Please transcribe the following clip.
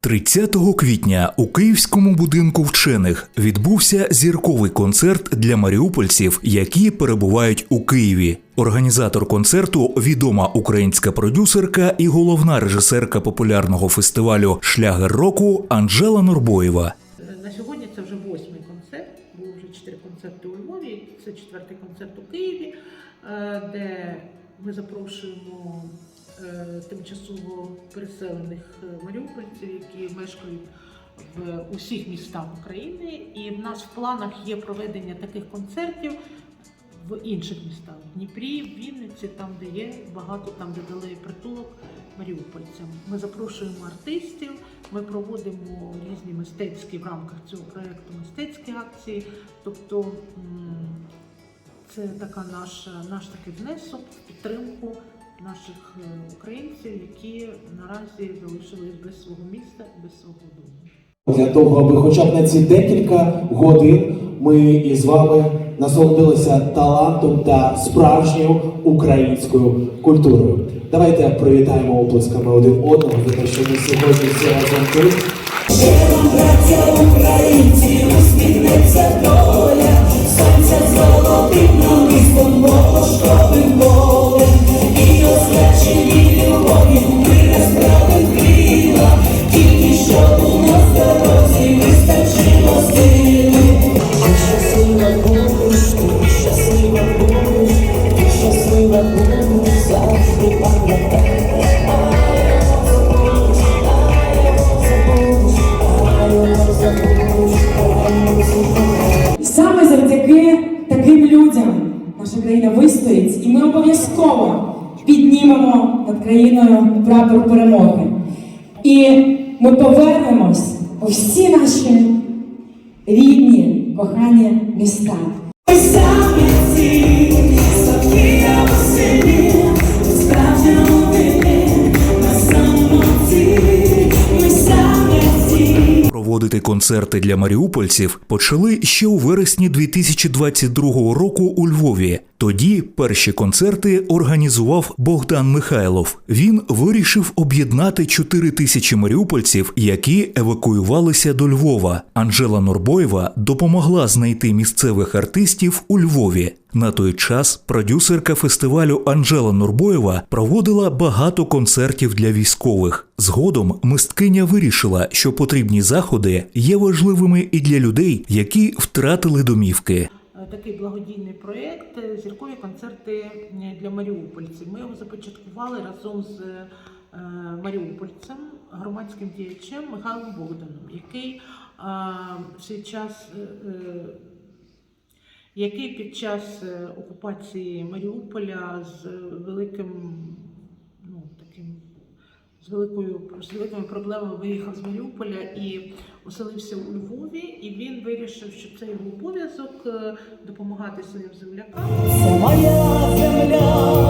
30 квітня у Київському будинку вчених відбувся зірковий концерт для маріупольців, які перебувають у Києві. Організатор концерту відома українська продюсерка і головна режисерка популярного фестивалю Шлягер року Анжела Норбоєва. На сьогодні це вже восьмий концерт. Було вже чотири концерти у Львові. Це четвертий концерт у Києві, е, де ми запрошуємо тимчасово переселених е, маріупольців, які мешкають в усіх містах України. І в нас в планах є проведення таких концертів. В інших містах в Дніпрі, в Вінниці, там де є багато, там де дали притулок маріупольцям. Ми запрошуємо артистів, ми проводимо різні мистецькі в рамках цього проєкту мистецькі акції. Тобто це така наша, наш такий внесок підтримку наших е, українців, які наразі залишились без свого міста, без свого дому. Для того, аби хоча б на ці декілька годин ми із вами насолодилися талантом та справжньою українською культурою. Давайте привітаємо оплесками один одного за те, що ми сьогодні всі разом тут. Саме завдяки таким людям наша країна вистоїть, і ми обов'язково піднімемо над країною прапор перемоги. І ми повернемось у всі наші рідні, кохані міста. Проводити концерти для маріупольців почали ще у вересні 2022 року у Львові. Тоді перші концерти організував Богдан Михайлов. Він вирішив об'єднати 4 тисячі маріупольців, які евакуювалися до Львова. Анжела Норбоєва допомогла знайти місцевих артистів у Львові. На той час продюсерка фестивалю Анжела Нурбоєва проводила багато концертів для військових. Згодом мисткиня вирішила, що потрібні заходи є важливими і для людей, які втратили домівки. Такий благодійний проєкт е, зіркові концерти е, для маріупольців. Ми його започаткували разом з е, маріупольцем, громадським діячем Михайлом Богданом, який в свій час. який під час окупації Маріуполя з великим, з великою з великими проблемами виїхав з Маріуполя і оселився у Львові. І він вирішив, що це його обов'язок е, допомагати своїм землякам. Це моя земля,